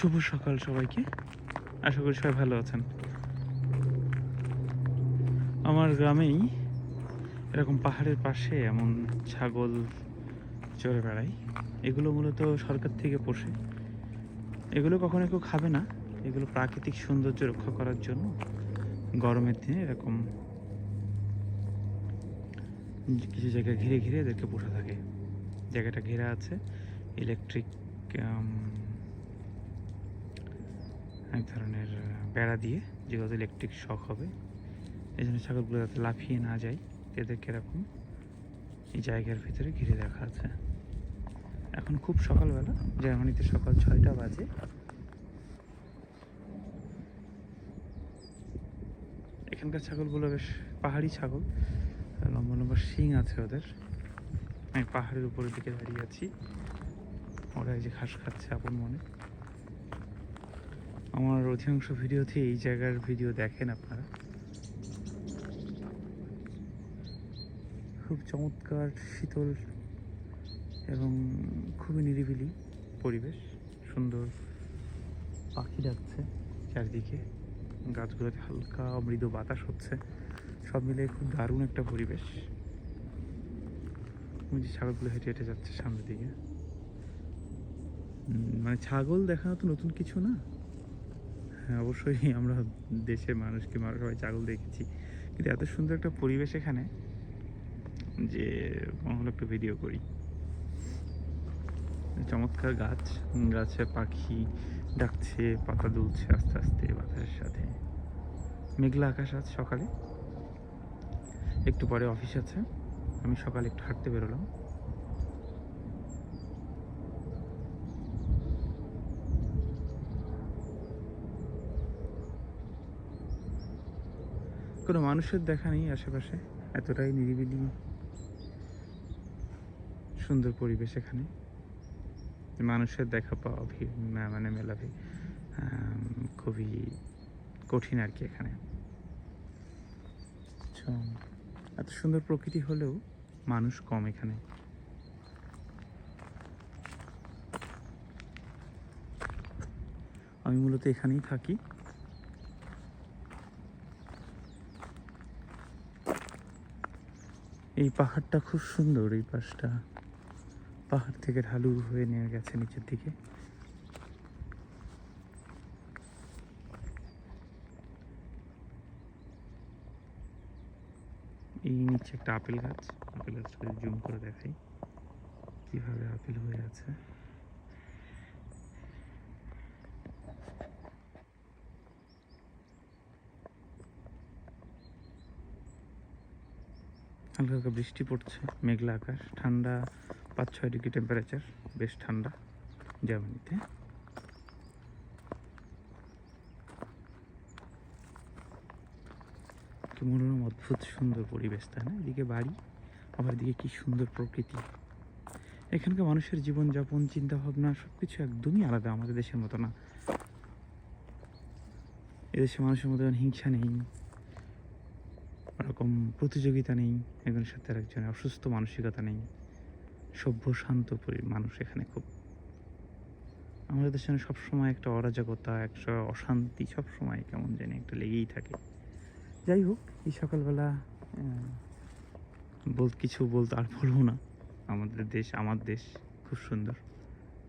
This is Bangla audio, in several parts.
শুভ সকাল সবাইকে। আশা করি সবাই ভালো আছেন। আমার গ্রামেই এরকম পাহাড়ের পাশে এমন ছাগল চড়ে বেড়ায়। এগুলো মূলত সরকার থেকে পোষে। এগুলো কখনো কেউ খাবে না। এগুলো প্রাকৃতিক সৌন্দর্য রক্ষা করার জন্য গরমের দিনে এরকম কিছু জায়গা ঘিরে ঘিরে এদেরকে পোষা থাকে। জায়গাটা ঘেরা আছে। ইলেকট্রিক এক ধরনের বেড়া দিয়ে যেগুলো ইলেকট্রিক শক হবে। এই জন্য ছাগলগুলো যাতে লাফিয়ে না যায়, এদেরকে এরকম এই জায়গার ভিতরে ঘিরে রাখা আছে। এখন খুব সকালবেলা, জার্মানিতে সকাল ছয়টা বাজে। এখানকার ছাগলগুলো বেশ পাহাড়ি ছাগল, লম্বা লম্বা শিং আছে ওদের। আমি পাহাড়ের উপরের দিকে দাঁড়িয়ে আছি। ওরা এই যে ঘাস খাচ্ছে আপন মনে। আমার অধিকাংশ ভিডিওতে এই জায়গার ভিডিও দেখেন আপনারা। খুব চমৎকার, শীতল এবং খুবই নিরিবিলি পরিবেশ। সুন্দর পাখি ডাকছে চারদিকে। গাছগুলোতে হালকা মৃদু বাতাস হচ্ছে। সব মিলে খুব দারুণ একটা পরিবেশ। যে ছাগলগুলো হেঁটে হেঁটে যাচ্ছে সামনের দিকে। মানে ছাগল দেখানো তো নতুন কিছু না? অবশ্যই আমরা দেশের মানুষকে, আমরা সবাই ছাগল দেখেছি। কিন্তু এত সুন্দর একটা পরিবেশ এখানে যে হলো একটু ভিডিও করি। চমৎকার গাছ গাছে পাখি ডাকছে, পাতা দুলছে আস্তে আস্তে বাতাসের সাথে। মেঘলা আকাশ আছে সকালে। একটু পরে অফিস আছে। আমি সকালে একটু হাঁটতে বেরোলাম। কোনো মানুষের দেখা নেই আশেপাশে? এতটাই নিরিবিলি, সুন্দর পরিবেশ এখানে। মানুষের দেখা পাওয়া মানে মেলা ভি- খুবই কঠিন আর কি এখানে। এত সুন্দর প্রকৃতি হলেও মানুষ কম এখানে। আমি মূলত এখানেই থাকি। এই পাহাড়টা খুব সুন্দর, এই পাশটা। পাহাড় থেকে ঢালু হয়ে নিয়ে গেছে নিচের দিকে। এই নিচে একটা আপেল গাছ। আপেল গাছটা জুম করে দেখাই কীভাবে আপেল হয়ে আছে। হালকা হালকা বৃষ্টি পড়ছে, মেঘলা আকাশ, ঠান্ডা পাঁচ ছয় ডিগ্রি টেম্পারেচার বেশ ঠান্ডা জার্মানিতে। মনোরম, অদ্ভুত, সুন্দর পরিবেশ, তাই না? এদিকে বাড়ি, আবার এদিকে কি সুন্দর প্রকৃতি। এখানকার মানুষের জীবনযাপন চিন্তা ভাবনা সব কিছু একদমই আলাদা, আমাদের দেশের মতো না। এদেশে মানুষের মতো হিংসা নেই। ওরকম প্রতিযোগিতা নেই একজনের সাথে আরেকজনের অসুস্থ মানসিকতা নেই, সভ্য, শান্ত মানুষ এখানে খুব। আমাদের দেশে সবসময় একটা অরাজকতা, একটা অশান্তি সবসময় কেমন জানি একটা লেগেই থাকে। যাই হোক, এই সকালবেলা বল কিছু বলতে আর বলব না। আমাদের দেশ, আমার দেশ খুব সুন্দর।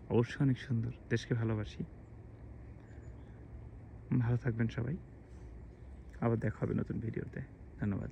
অবশ্যই অনেক সুন্দর। দেশকে ভালোবাসি। ভালো থাকবেন সবাই। আবার দেখা হবে নতুন ভিডিওতে। ধন্যবাদ